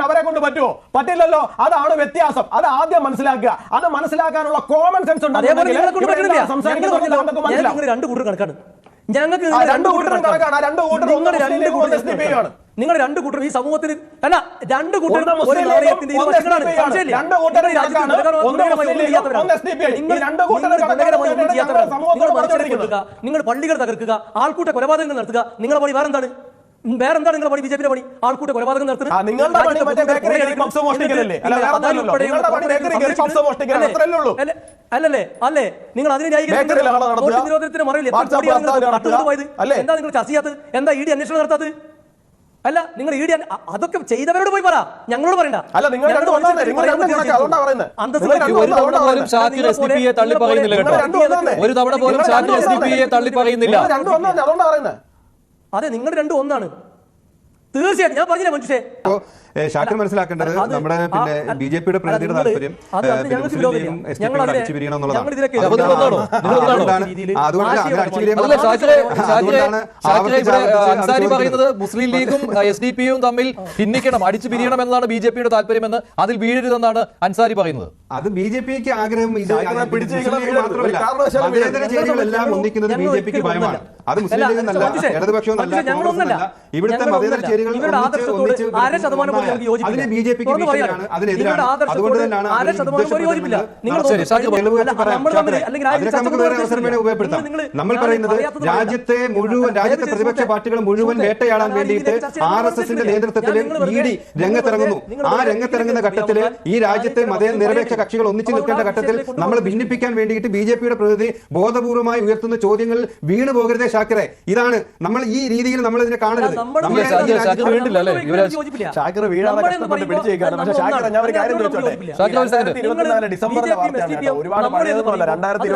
അവരെ- കൊണ്ട് പറ്റുമോ പറ്റില്ലല്ലോ അതാണ് വ്യത്യാസം അത് ആദ്യം മനസ്സിലാക്കുക അത് മനസ്സിലാക്കാനുള്ള കോമൺ സെൻസ് നിങ്ങളെ നിങ്ങൾ രണ്ട് കൂട്ടർ കണക്കാണ്. ഞങ്ങൾക്ക് രണ്ട് കൂട്ടരും കണക്കാണ്. രണ്ട് ഒന്ന് രണ്ട് കൂട്ടർ ആണ്. നിങ്ങൾ രണ്ട് കൂട്ടരും ഈ സമൂഹത്തിൽ അല്ല രണ്ട് കൂട്ടരും ഒരു നാണയത്തിന്റെ. രണ്ട് നിങ്ങൾ രണ്ട് നിങ്ങൾ മനുഷ്യരെ പള്ളികൾ തകർക്കുക ആൾക്കൂട്ട കൊലപാതകങ്ങൾ നടത്തുക. നിങ്ങളുടെ പണി വേറെന്താണ്? വേറെന്താണ് നിങ്ങളുടെ പണി? ബി ജെ പിയുടെ പണി? ആൾക്കൂട്ട കൊലപാതകം നടത്തുന്നത്? അല്ലല്ലേ? അല്ലേ? നിങ്ങൾ അതിനെ നിരോധനത്തിന് നിങ്ങൾ അല്ലേ? എന്താ നിങ്ങൾ ചർച്ച ചെയ്യാത്തത് എന്താ ഇ ഡി അന്വേഷണം നടത്താത്തത്? അല്ല നിങ്ങൾ ഇ ഡി അതൊക്കെ ചെയ്തവരോട് പോയി പറ. ഞങ്ങളോട് പറയണ്ട. അല്ല, നിങ്ങൾ. നിങ്ങൾ നിങ്ങൾ ഒരു തവണ പോലും തള്ളി പറയുന്നില്ല അതെ നിങ്ങൾ രണ്ടും ഒന്നാണ്. തീർച്ചയായിട്ടും ഞാൻ പറഞ്ഞില്ല മനുഷ്യേ ഷാക്കിർ മനസ്സിലാക്കേണ്ടത് നമ്മുടെ പിന്നെ ബി ജെ പിയുടെ പ്രതിനിധിയുടെ താല്പര്യം പറയുന്നത് മുസ്ലിം ലീഗും എസ് ഡി പിയും തമ്മിൽ ഭിന്നിക്കണം അടിച്ചു പിരിയണം എന്നാണ് ബി ജെ പിയുടെ താല്പര്യമെന്ന് അതിൽ വീഴരുതെന്നാണ് അൻസാരി പറയുന്നത്. അത് ബി ജെ പിക്ക് ആഗ്രഹം. ചേരികളെല്ലാം ഒന്നിക്കുന്നത് ബി ജെ പിക്ക് ഭയമാണ്. അത് മുസ്ലിം ലീഗ് ഇടതുപക്ഷവും ഇവിടുത്തെ മതേതര ചേരികൾ ഒന്നിച്ച് ഒന്നിച്ച് അതിന് ബി ജെ പിക്ക് അതിനെതിരാണ്. അതുകൊണ്ട് തന്നെയാണ് അര അതിൽ ശതമാനം പോലും യോജിപ്പില്ല. നിങ്ങൾ. നമ്മൾ പറയുന്നത് രാജ്യത്തെ മുഴുവൻ രാജ്യത്തെ പ്രതിപക്ഷ പാർട്ടികൾ മുഴുവൻ വേട്ടയാടാൻ വേണ്ടിയിട്ട് ആർ എസ് എസിന്റെ നേതൃത്വത്തിൽ ഇ ഡി രംഗത്തിറങ്ങുന്നു. ആ രംഗത്തിറങ്ങുന്ന ഘട്ടത്തിൽ ഈ രാജ്യത്തെ മത നിരപേക്ഷ കക്ഷികൾ ഒന്നിച്ചു നിൽക്കേണ്ട ഘട്ടത്തിൽ നമ്മൾ. ഭിന്നിപ്പിക്കാൻ വേണ്ടിയിട്ട് ബി ജെ പിയുടെ പ്രതിനിധി ബോധപൂർവമായി ഉയർത്തുന്ന ചോദ്യങ്ങൾ വീണു പോകരുതേ ഷാക്കിറെ ഇതാണ് നമ്മൾ ഈ രീതിയിൽ നമ്മൾ ഇതിനെ കാണരുത്. ഷാക്കിർ- ഷാക്കിർ അല്ലേ? ഷാക്കിർ വീഴാതെ കഷ്ടപ്പെട്ട് പിടിച്ചേക്കാണ്. പക്ഷേ ഷാക്കിർ ഞാൻ ഒരു കാര്യം ചോദിച്ചോട്ടെ. രണ്ടായിരത്തി ഇരുപത്തിനാല് ഡിസംബറിലെ വാർത്തയാണ്. ഒരുപാട് പഴയതൊന്നുമല്ല രണ്ടായിരത്തി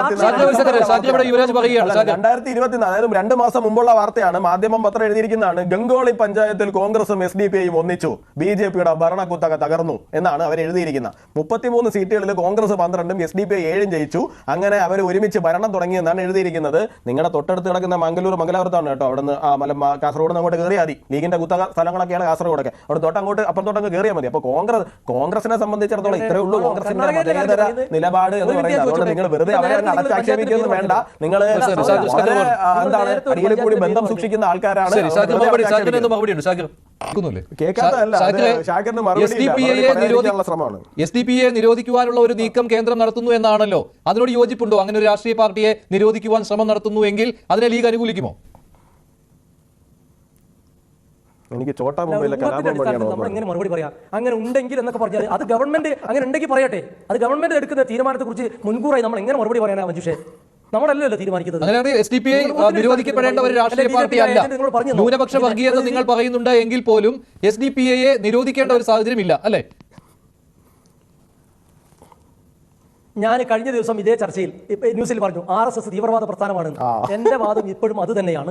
രണ്ടായിരത്തി ഇരുപത്തിനാല് അതായത് രണ്ട് മാസം മുമ്പുള്ള വാർത്തയാണ്. മാധ്യമം പത്രം എഴുതിയിരിക്കുന്നതാണ്. ഗംഗോളി പഞ്ചായത്തിൽ കോൺഗ്രസും എസ് ഡി പി ഐയും ഒന്നിച്ചു. ബി ജെ പിയുടെ ഭരണക്കുത്തക തകർന്നു എന്നാണ് അവർ എഴുതിയിരിക്കുന്നത്. മുപ്പത്തിമൂന്ന് സീറ്റുകളിൽ കോൺഗ്രസ് പന്ത്രണ്ടും എസ് ഡി പി ഐ ഏഴും ജയിച്ചു. അങ്ങനെ അവർ ഒരുമിച്ച് ഭരണം തുടങ്ങിയെന്നാണ് എഴുതിയിരിക്കുന്നത്. നിങ്ങളുടെ തൊട്ടടുത്ത് കിടക്കുന്ന മംഗലൂർ മംഗലാപുരത്താണ് കേട്ടോ. അവിടുന്ന് ആ മല കാസർഗോഡ് അങ്ങോട്ട് കയറിയാൽ മതി. ലീഗിന്റെ കുത്തക സ്ഥലങ്ങളൊക്കെയാണ് കാസർഗോഡൊക്കെ. അവിടെ തൊട്ടങ്ങോട്ട് അപ്പം അങ്ങ് കയറിയാൽ മതി. അപ്പൊ കോൺഗ്രസ് കോൺഗ്രസിനെ സംബന്ധിച്ചിടത്തോളം ഇത്രേ ഉള്ളൂ. കോൺഗ്രസിന്റെ മതേതര നിലപാട് എന്ന് പറയുന്നത്. അതുകൊണ്ട് നിങ്ങൾ വെറുതെ അവരെ അടച്ചാക്ഷേപിക്കുന്നത് വേണ്ട. നിങ്ങൾ എന്താണ് അടിയിൽ കൂടി ബന്ധം സൂക്ഷിക്കുന്ന ആൾക്കാരാണ്. എസ് ഡി പി എ നിരോധിക്കുവാനുള്ള ഒരു നീക്കം കേന്ദ്രം നടത്തുന്നു എന്നാണല്ലോ. അതിനോട് യോജിപ്പുണ്ടോ? അങ്ങനെ ഒരു രാഷ്ട്രീയ പാർട്ടിയെ നിരോധിക്കുവാൻ ശ്രമം നടത്തുന്നു എങ്കിൽ അതിനെ ലീഗ് അനുകൂലിക്കുമോ? എനിക്ക് ചോട്ടാ മുംബൈയിലെ കലാപം അടിസ്ഥാനത്തിൽ നമ്മൾ എങ്ങനെ മറുപടി പറയാം? അങ്ങനെ ഉണ്ടെങ്കിൽ എന്നൊക്കെ പറഞ്ഞാൽ അത് ഗവൺമെന്റ് അങ്ങനെ ഉണ്ടെങ്കിൽ പറയട്ടെ. അത് ഗവൺമെന്റ് എടുക്കുന്ന തീരുമാനത്തെ കുറിച്ച് മുൻകൂറായി നമ്മൾ എങ്ങനെ മറുപടി പറയാനാ മഞ്ജുഷേ നമ്മളല്ലല്ലോ തീരുമാനിക്കുന്നത്. അങ്ങനെയാണെങ്കിൽ എസ് ഡി പി ഐ നിരോധിക്കപ്പെടേണ്ട ഒരു രാഷ്ട്രീയ പാർട്ടി അല്ല നിങ്ങൾ പറഞ്ഞല്ലോ. ന്യൂനപക്ഷ വർഗീയത നിങ്ങൾ പറയുന്നുണ്ട് എങ്കിൽ പോലും എസ് ഡി പി ഐയെ നിരോധിക്കേണ്ട ഒരു സാഹചര്യമില്ല അല്ലെ? ഞാൻ കഴിഞ്ഞ ദിവസം ഇതേ ചർച്ചയിൽ ന്യൂസിൽ പറഞ്ഞു ആർ എസ് എസ് തീവ്രവാദ പ്രസ്ഥാനമാണ്. എന്റെ വാദം ഇപ്പോഴും അത് തന്നെയാണ്.